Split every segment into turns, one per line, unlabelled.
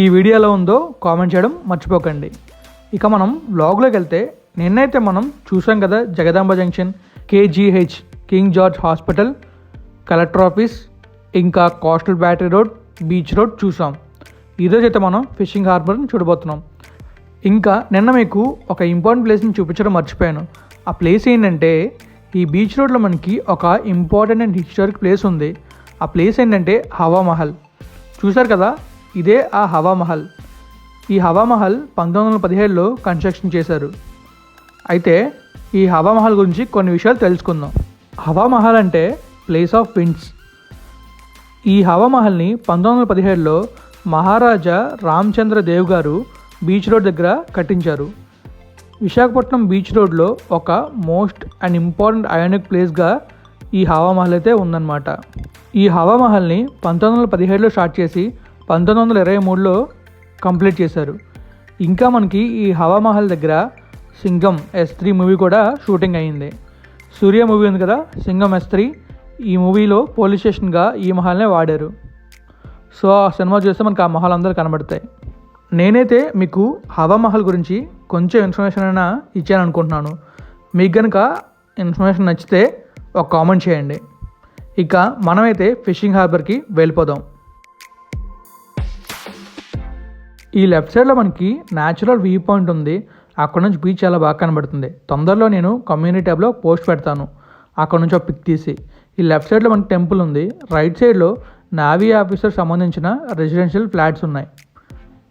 ఈ వీడియోలో ఉందో కామెంట్ చేయడం మర్చిపోకండి. ఇక మనం బ్లాగ్లోకి వెళ్తే నిన్నైతే మనం చూసాం కదా Jagadamba junction KGH King George hospital collector office ఇంకా coastal battery road beach road చూసాం ఈరోజు అయితే మనం ఫిషింగ్ హార్బర్ని చూడబోతున్నాం. ఇంకా నిన్న మీకు ఒక ఇంపార్టెంట్ ప్లేస్ని చూపించడం మర్చిపోయాను. ఆ ప్లేస్ ఏంటంటే ఈ బీచ్ రోడ్లో మనకి ఒక ఇంపార్టెంట్ అండ్ హిస్టారిక్ ప్లేస్ ఉంది. ఆ ప్లేస్ ఏంటంటే హవా మహల్ చూశారు కదా ఇదే ఆ హవామహల్ ఈ హవామహల్ పంతొమ్మిది వందల పదిహేడులో కన్స్ట్రక్షన్ చేశారు. అయితే ఈ హవామహల్ గురించి కొన్ని విషయాలు తెలుసుకుందాం. హవామహల్ అంటే ప్లేస్ ఆఫ్ విండ్స్. ఈ హవామహల్ని పంతొమ్మిది వందల పదిహేడులో మహారాజా రామచంద్ర దేవ్ గారు బీచ్ రోడ్ దగ్గర కట్టించారు. విశాఖపట్నం బీచ్ రోడ్లో ఒక మోస్ట్ అండ్ ఇంపార్టెంట్ అయోనిక్ ప్లేస్గా ఈ హవామహల్ అయితే ఉందన్నమాట. ఈ హవామహల్ని పంతొమ్మిది వందల పదిహేడులో స్టార్ట్ చేసి పంతొమ్మిది వందల ఇరవై మూడులో కంప్లీట్ చేశారు. ఇంకా మనకి ఈ హవామహల్ దగ్గర సింగం ఎస్ త్రీ మూవీ కూడా షూటింగ్ అయ్యింది సూర్య మూవీ ఉంది కదా సింగం ఎస్ త్రీ ఈ మూవీలో పోలీస్ స్టేషన్గా ఈ మహల్నే వాడారు. సో ఆ సినిమా చూస్తే మనకి ఆ మహల్ అందరూ కనబడతాయి. నేనైతే మీకు హవా మహల్ గురించి కొంచెం ఇన్ఫర్మేషన్ అయినా ఇచ్చాను అనుకుంటున్నాను మీకు కనుక ఇన్ఫర్మేషన్ నచ్చితే ఒక కామెంట్ చేయండి. ఇక మనమైతే ఫిషింగ్ హార్బర్కి వెళ్ళిపోదాం. ఈ లెఫ్ట్ సైడ్లో మనకి న్యాచురల్ వ్యూ పాయింట్ ఉంది. అక్కడ నుంచి బీచ్ చాలా బాగా కనబడుతుంది. తొందరలో నేను కమ్యూనిటీ ట్యాబ్లో పోస్ట్ పెడతాను. అక్కడ నుంచి ఒక పిక్ తీసి. ఈ లెఫ్ట్ సైడ్లో మనకి టెంపుల్ ఉంది. రైట్ సైడ్లో నావీ ఆఫీసర్ సంబంధించిన రెసిడెన్షియల్ ఫ్లాట్స్ ఉన్నాయి.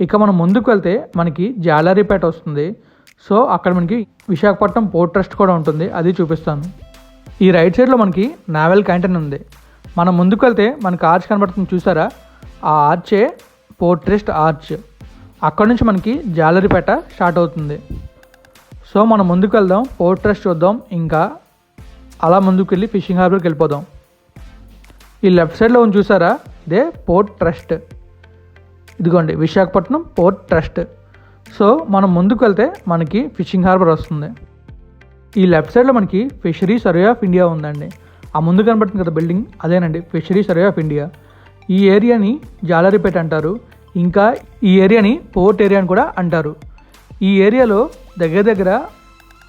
ఇక మనం ముందుకు వెళ్తే మనకి జాలరీపేట వస్తుంది. సో అక్కడ మనకి విశాఖపట్నం పోర్ట్ ట్రస్ట్ కూడా ఉంటుంది. అది చూపిస్తాను. ఈ రైట్ సైడ్లో మనకి నావెల్ క్యాంటీన్ ఉంది. మనం ముందుకు వెళ్తే మనకి ఆర్చ్ కనబడుతుంది చూసారా? ఆ ఆర్చే పోర్ట్ ట్రస్ట్ ఆర్చ్ అక్కడ నుంచి మనకి జాలరిపేట స్టార్ట్ అవుతుంది. సో మనం ముందుకు వెళ్దాం పోర్ట్ ట్రస్ట్ చూద్దాం ఇంకా అలా ముందుకు వెళ్ళి ఫిషింగ్ హార్బర్కి వెళ్ళిపోదాం. ఈ లెఫ్ట్ సైడ్లో ఉంది చూసారా? ఇదే పోర్ట్ ట్రస్ట్. ఇదిగోండి విశాఖపట్నం పోర్ట్ ట్రస్ట్. సో మనం ముందుకు వెళ్తే మనకి ఫిషింగ్ హార్బర్ వస్తుంది. ఈ లెఫ్ట్ సైడ్లో మనకి ఫిషరీ సర్వే ఆఫ్ ఇండియా ఉందండి. ఆ ముందు కనబడుతుంది కదా బిల్డింగ్? అదేనండి ఫిషరీ సర్వే ఆఫ్ ఇండియా. ఈ ఏరియాని జాలరీపేట అంటారు. ఇంకా ఈ ఏరియాని పోర్ట్ ఏరియా అని కూడా అంటారు. ఈ ఏరియాలో దగ్గర దగ్గర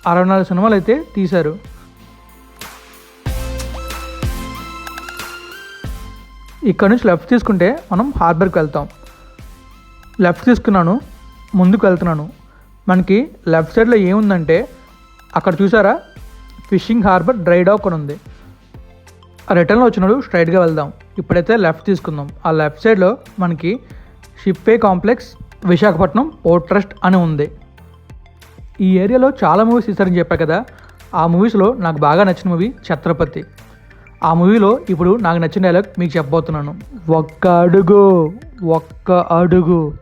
అరవై నాలుగు సినిమాలు అయితే తీశారు. ఇక్కడ నుంచి లెఫ్ట్ తీసుకుంటే మనం హార్బర్కి వెళ్తాం. లెఫ్ట్ తీసుకున్నాను ముందుకు వెళ్తున్నాను. మనకి లెఫ్ట్ సైడ్లో ఏముందంటే అక్కడ చూసారా? ఫిషింగ్ హార్బర్ డ్రై డాక్ అని ఉంది. రిటర్న్లో వచ్చినప్పుడు స్ట్రైట్గా వెళ్దాం. ఇప్పుడైతే లెఫ్ట్ తీసుకుందాం. ఆ లెఫ్ట్ సైడ్లో మనకి షిప్పే కాంప్లెక్స్ విశాఖపట్నం పోర్ట్ ట్రస్ట్ అని ఉంది. ఈ ఏరియాలో చాలా మూవీస్ తీశారని చెప్పా కదా ఆ మూవీస్లో నాకు బాగా నచ్చిన మూవీ ఛత్రపతి. ఆ మూవీలో ఇప్పుడు నాకు నచ్చిన డైలాగ్ మీకు చెప్పబోతున్నాను. ఒక్క అడుగు ఒక్క అడుగు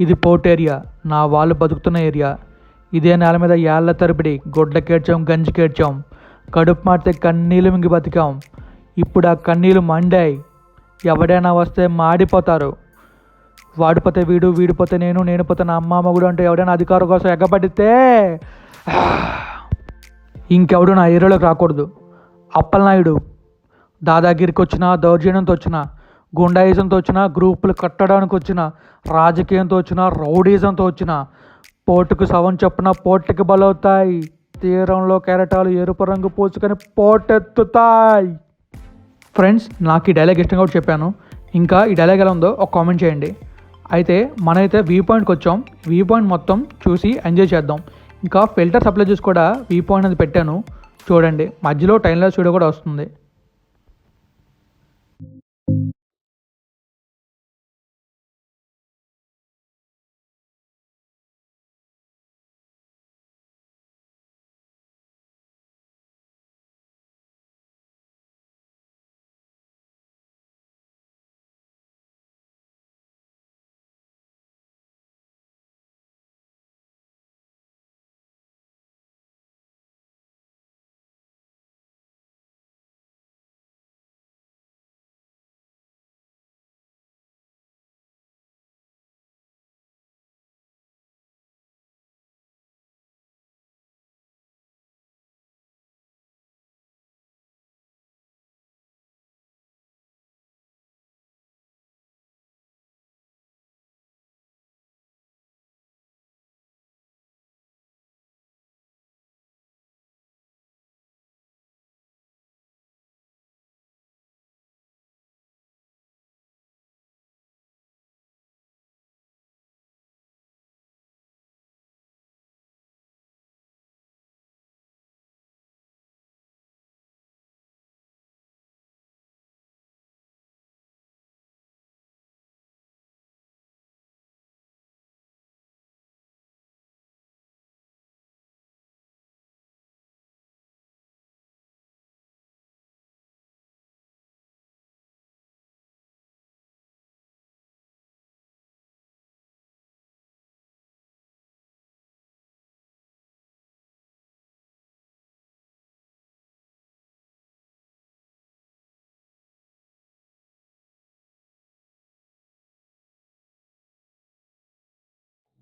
ఇది పోర్ట్ ఏరియా నా వాళ్ళు బతుకుతున్న ఏరియా. ఇదే నేల మీద ఏళ్ళ తరబడి గొడ్లకేడ్చాం గంజికేడ్చాం కడుపు మాడితే కన్నీళ్ళు మింగి బతికాం. ఇప్పుడు ఆ కన్నీళ్ళు మండాయి. ఎవడైనా వస్తే మాడిపోతారు. వాడిపోతే వీడు వీడిపోతే నేను నేను పోతే నా అమ్మ కూడా అంటే ఎవడైనా అధికారం కోసం ఎగ్గబడితే ఇంకెవడు నా ఏరియాలోకి రాకూడదు. అప్పలనాయుడు దాదాగిరికి వచ్చిన దౌర్జన్యంతో వచ్చిన గుండాయిజంతో వచ్చిన గ్రూపులు కట్టడానికి వచ్చిన రాజకీయంతో వచ్చిన రౌడీజంతో వచ్చిన పోటుకు సవం చొప్పున పోటుకి బలవుతాయి. తీరంలో కెరటాలు ఎరుపు రంగు పోసుకొని పోటెత్తుతాయి. ఫ్రెండ్స్ నాకు ఈ డైలాగ్ ఇష్టంగా కూడా చెప్పాను. ఇంకా ఈ డైలాగ్ ఎలా ఉందో ఒక కామెంట్ చేయండి. అయితే మనమైతే వ్యూ పాయింట్కి వచ్చాం. వ్యూ పాయింట్ మొత్తం చూసి ఎంజాయ్ చేద్దాం. ఇంకా ఫిల్టర్ సప్లై చూసి కూడా వ్యూ పాయింట్ అది పెట్టాను. చూడండి. మధ్యలో టైంలో చూడ కూడా వస్తుంది.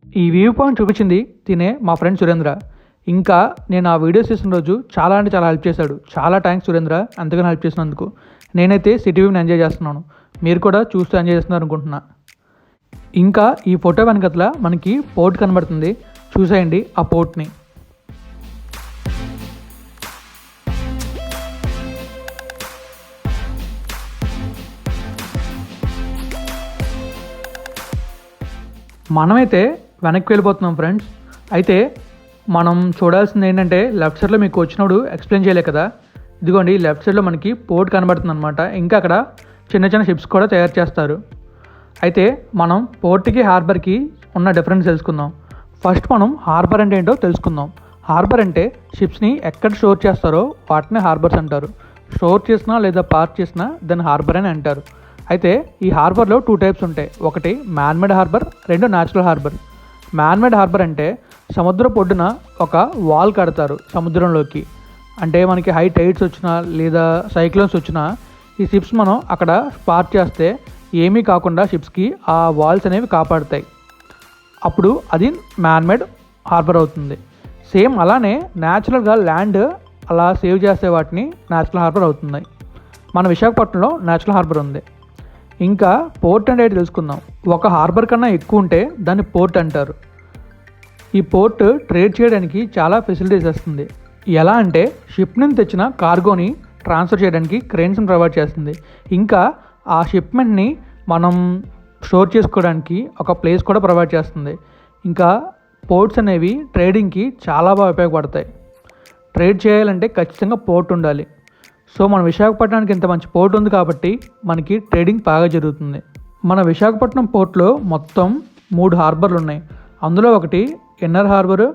ఈ వ్యూ పాయింట్ చూపించింది తినే మా ఫ్రెండ్ సురేంద్ర. ఇంకా నేను ఆ వీడియోస్ చేసిన రోజు చాలా అంటే చాలా హెల్ప్ చేశాడు. చాలా థ్యాంక్స్ సురేంద్ర అంతగానో హెల్ప్ చేసినందుకు. నేనైతే సిటీ వ్యూని ఎంజాయ్ చేస్తున్నాను. మీరు కూడా చూస్తూ ఎంజాయ్ చేస్తున్నారు అనుకుంటున్నా. ఇంకా ఈ ఫోటో వెనకట్ల మనకి పోర్ట్ కనబడుతుంది. చూసేయండి ఆ పోర్ట్ని మనమైతే వెనక్కి వెళ్ళిపోతున్నాం ఫ్రెండ్స్ అయితే మనం చూడాల్సింది ఏంటంటే లెఫ్ట్ సైడ్లో మీకు వచ్చినప్పుడు ఎక్స్ప్లెయిన్ చేయలే కదా. ఇదిగోండి లెఫ్ట్ సైడ్లో మనకి పోర్ట్ కనబడుతుంది అనమాట ఇంకా అక్కడ చిన్న చిన్న షిప్స్ కూడా తయారు చేస్తారు. అయితే మనం పోర్ట్కి హార్బర్కి ఉన్న డిఫరెన్స్ తెలుసుకుందాం. ఫస్ట్ మనం హార్బర్ అంటే ఏంటో తెలుసుకుందాం. హార్బర్ అంటే షిప్స్ని ఎక్కడ స్టోర్ చేస్తారో వాటిని హార్బర్స్ అంటారు. స్టోర్ చేసినా లేదా పార్క్ చేసినా దాన్ని హార్బర్ అని అంటారు. అయితే ఈ హార్బర్లో టూ టైప్స్ ఉంటాయి. ఒకటి మ్యాన్మేడ్ హార్బర్ రెండు natural harbour man made harbour అంటే సముద్ర పొడ్డున ఒక వాల్ కడతారు సముద్రంలోకి. అంటే మనకి హై టైడ్స్ వచ్చినా లేదా సైక్లోన్స్ వచ్చినా ఈ షిప్స్ మనం అక్కడ పార్క్ చేస్తే ఏమీ కాకుండా షిప్స్కి ఆ వాల్స్ అనేవి కాపాడుతాయి. అప్పుడు అది మ్యాన్మేడ్ హార్బర్ అవుతుంది. సేమ్ అలానే న్యాచురల్గా ల్యాండ్ అలా సేవ్ చేసే వాటిని న్యాచురల్ హార్బర్ అవుతున్నాయి మన విశాఖపట్నంలో న్యాచురల్ హార్బర్ ఉంది. ఇంకా పోర్ట్ అండ్ అయితే తెలుసుకుందాం. ఒక హార్బర్ కన్నా ఎక్కువ ఉంటే దాన్ని పోర్ట్ అంటారు. ఈ పోర్ట్ ట్రేడ్ చేయడానికి చాలా ఫెసిలిటీస్ వస్తుంది ఎలా అంటే షిప్ నుంచి తెచ్చిన కార్గోని ట్రాన్స్ఫర్ చేయడానికి క్రెయిన్స్ని ప్రొవైడ్ చేస్తుంది. ఇంకా ఆ షిప్మెంట్ని మనం స్టోర్ చేసుకోవడానికి ఒక ప్లేస్ కూడా ప్రొవైడ్ చేస్తుంది. ఇంకా పోర్ట్స్ అనేవి ట్రేడింగ్కి చాలా బాగా ఉపయోగపడతాయి. ట్రేడ్ చేయాలంటే ఖచ్చితంగా పోర్ట్ ఉండాలి. సో మన విశాఖపట్నానికి ఇంత మంచి పోర్ట్ ఉంది కాబట్టి మనకి ట్రేడింగ్ బాగా జరుగుతుంది. మన విశాఖపట్నం పోర్ట్లో మొత్తం మూడు హార్బర్లు ఉన్నాయి. అందులో ఒకటి ఇన్నర్ హార్బర్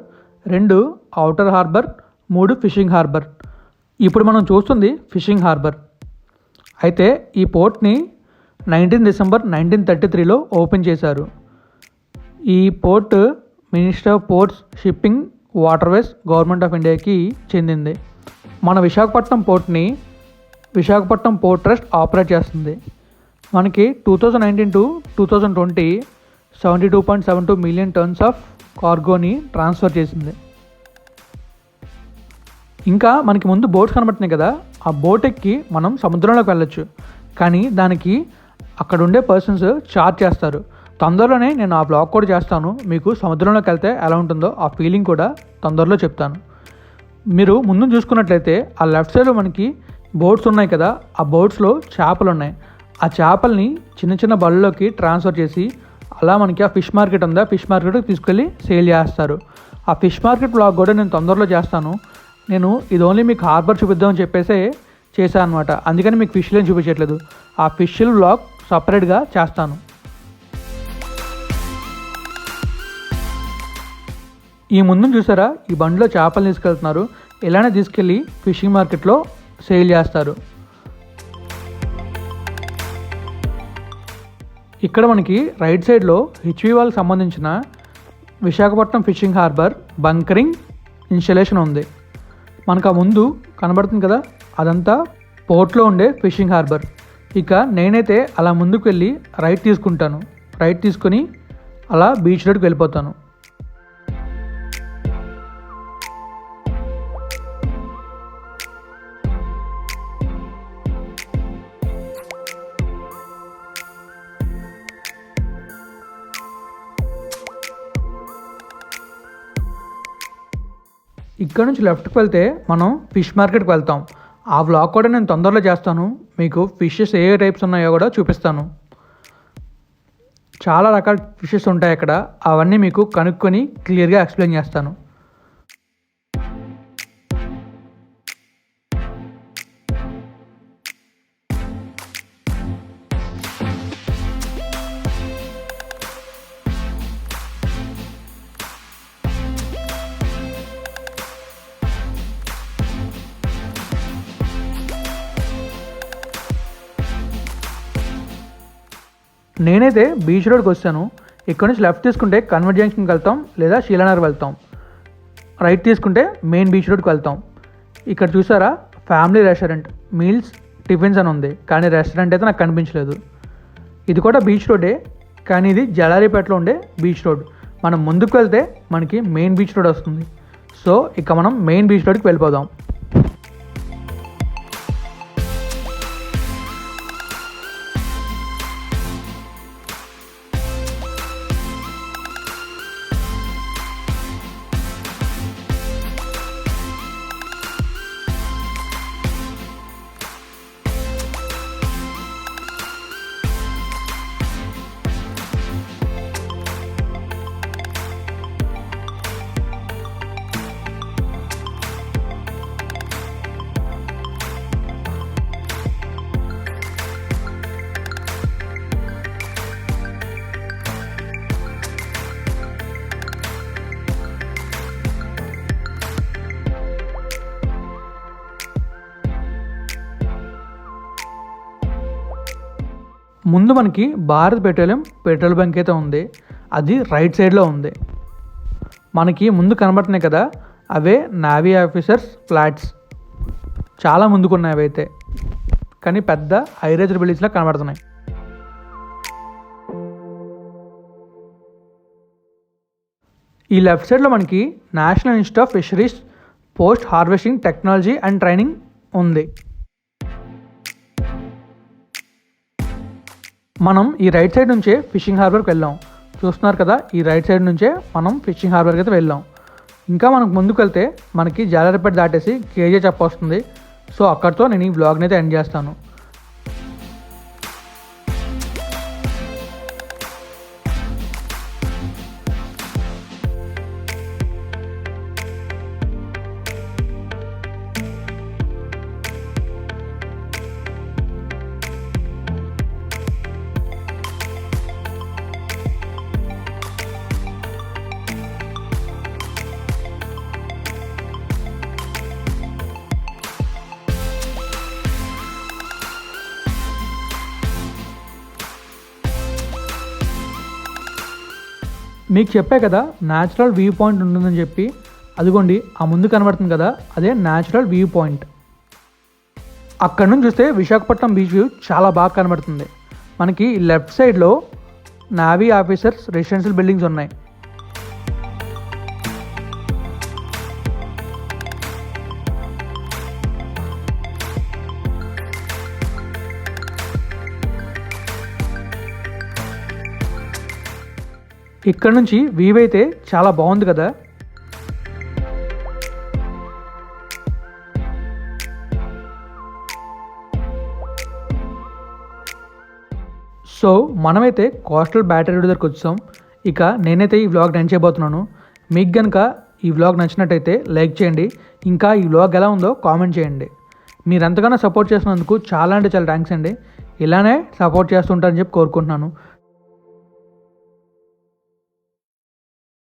రెండు అవుటర్ హార్బర్ మూడు ఫిషింగ్ హార్బర్. ఇప్పుడు మనం చూస్తుంది ఫిషింగ్ హార్బర్. అయితే ఈ పోర్ట్ని నైన్టీన్ డిసెంబర్ నైన్టీన్ థర్టీ త్రీలో ఓపెన్ చేశారు. ఈ port minister of ports shipping waterways government of ఇండియాకి చెందింది. మన విశాఖపట్నం పోర్ట్ని విశాఖపట్నం పోర్ట్ ట్రస్ట్ ఆపరేట్ చేస్తుంది. మనకి two thousand nineteen to two thousand twenty seventy two point seven two million tons of కార్గోని transfer చేసింది. ఇంకా మనకి ముందు బోట్స్ కనబడుతున్నాయి కదా ఆ బోట్ ఎక్కి మనం సముద్రంలోకి వెళ్ళొచ్చు. కానీ దానికి అక్కడ ఉండే పర్సన్స్ చార్జ్ చేస్తారు. తొందరలోనే నేను ఆ బ్లాగ్ కూడా చేస్తాను. మీకు సముద్రంలోకి వెళ్తే ఎలా ఉంటుందో ఆ ఫీలింగ్ కూడా తొందరలో చెప్తాను. మీరు ముందు చూసుకున్నట్లయితే ఆ లెఫ్ట్ సైడ్లో మనకి బోట్స్ ఉన్నాయి కదా ఆ బోట్స్లో చేపలు ఉన్నాయి. ఆ చేపల్ని చిన్న చిన్న బళ్ళలోకి ట్రాన్స్ఫర్ చేసి అలా మనకి ఆ ఫిష్ మార్కెట్ ఉందా ఫిష్ మార్కెట్కి తీసుకెళ్ళి సేల్ చేస్తారు. ఆ ఫిష్ మార్కెట్ బ్లాగ్ కూడా నేను తొందరలో చేస్తాను. నేను ఇది ఓన్లీ మీకు హార్బర్ చూపిద్దామని చెప్పేసే చేశాను అనమాట అందుకని మీకు ఫిష్లు ఏం చూపించట్లేదు. ఆ ఫిష్లు బ్లాగ్ సపరేట్గా చేస్తాను. ఈ ముందు చూసారా? ఈ బండిలో చేపలు తీసుకెళ్తున్నారు. ఇలానే తీసుకెళ్ళి ఫిషింగ్ మార్కెట్లో సేల్ చేస్తారు. ఇక్కడ మనకి రైట్ సైడ్లో హెచ్వి వాళ్ళకి సంబంధించిన Visakhapatnam fishing harbour bunkering installation ఉంది. మనకు ఆ ముందు కనబడుతుంది కదా? అదంతా పోర్ట్లో ఉండే ఫిషింగ్ హార్బర్. ఇక నేనైతే అలా ముందుకు వెళ్ళి రైట్ తీసుకుంటాను. రైట్ తీసుకొని అలా బీచ్ రోడ్కి వెళ్ళిపోతాను. ఇక్కడ నుంచి లెఫ్ట్కి వెళ్తే మనం ఫిష్ మార్కెట్కి వెళ్తాం. ఆ వ్లాగ్ కూడా నేను తొందరలో చేస్తాను. మీకు ఫిషెస్ ఏ టైప్స్ ఉన్నాయో కూడా చూపిస్తాను. చాలా రకాల ఫిషెస్ ఉంటాయి అక్కడ. అవన్నీ మీకు కనుక్కొని క్లియర్గా ఎక్స్ప్లెయిన్ చేస్తాను. నేనైతే బీచ్ రోడ్కి వచ్చాను ఇక్కడ నుంచి లెఫ్ట్ తీసుకుంటే కన్వర్ట్ జంక్షన్కి వెళ్తాం లేదా శీలానగర్ వెళ్తాం. రైట్ తీసుకుంటే మెయిన్ బీచ్ రోడ్కి వెళ్తాం. ఇక్కడ చూసారా? Family restaurant. మీల్స్ టిఫిన్స్ అని ఉంది. కానీ రెస్టారెంట్ అయితే నాకు కనిపించలేదు. ఇది కూడా బీచ్ రోడ్డే. కానీ ఇది జలారిపేటలో ఉండే బీచ్ రోడ్. మనం ముందుకు వెళ్తే మనకి మెయిన్ బీచ్ రోడ్ వస్తుంది. సో ఇక మనం మెయిన్ బీచ్ రోడ్కి వెళ్ళిపోదాం. ముందు మనకి భారత్ పెట్రోలియం పెట్రోల్ బంక్ అయితే ఉంది. అది రైట్ సైడ్లో ఉంది. మనకి ముందు కనబడుతున్నాయి కదా అవే నావీ ఆఫీసర్స్ ఫ్లాట్స్ చాలా ముందుకున్నాయి అవైతే. అయితే కానీ పెద్ద హైరేజ్ బిల్డింగ్స్లా కనబడుతున్నాయి. ఈ లెఫ్ట్ సైడ్లో మనకి National Institute of Fisheries Post Harvesting Technology and Training ఉంది. మనం ఈ రైట్ సైడ్ నుంచే ఫిషింగ్ హార్బర్కి వెళ్ళాం. చూస్తున్నారు కదా ఈ రైట్ సైడ్ నుంచే మనం ఫిషింగ్ హార్బర్కి అయితే వెళ్ళాం. ఇంకా మనకు ముందుకు వెళ్తే మనకి జాలరిపేట దాటేసి కేజీ చెప్పొస్తుంది సో అక్కడితో నేను ఈ బ్లాగ్ని అయితే ఎండ్ చేస్తాను. మీకు చెప్పే కదా న్యాచురల్ వ్యూ పాయింట్ ఉంటుందని చెప్పి. అదిగోండి ఆ ముందు కనబడుతుంది కదా అదే న్యాచురల్ వ్యూ పాయింట్ అక్కడ నుంచి చూస్తే విశాఖపట్నం బీచ్ వ్యూ చాలా బాగా కనబడుతుంది. మనకి లెఫ్ట్ సైడ్లో నావీ ఆఫీసర్స్ రెసిడెన్షియల్ బిల్డింగ్స్ ఉన్నాయి. ఇక్కడ నుంచి వ్యూ అయితే చాలా బాగుంది కదా. సో మనమైతే కోస్టల్ బ్యాటరీ దగ్గరకు వచ్చాం. ఇక నేనైతే ఈ వ్లాగ్ రన్ చేయబోతున్నాను. మీకు కనుక ఈ వ్లాగ్ నచ్చినట్టయితే లైక్ చేయండి. ఇంకా ఈ వ్లాగ్ ఎలా ఉందో కామెంట్ చేయండి. మీరు ఎంతగానో సపోర్ట్ చేసినందుకు చాలా అంటే చాలా థ్యాంక్స్ అండి. ఇలానే సపోర్ట్ చేస్తుంటారని చెప్పి కోరుకుంటున్నాను.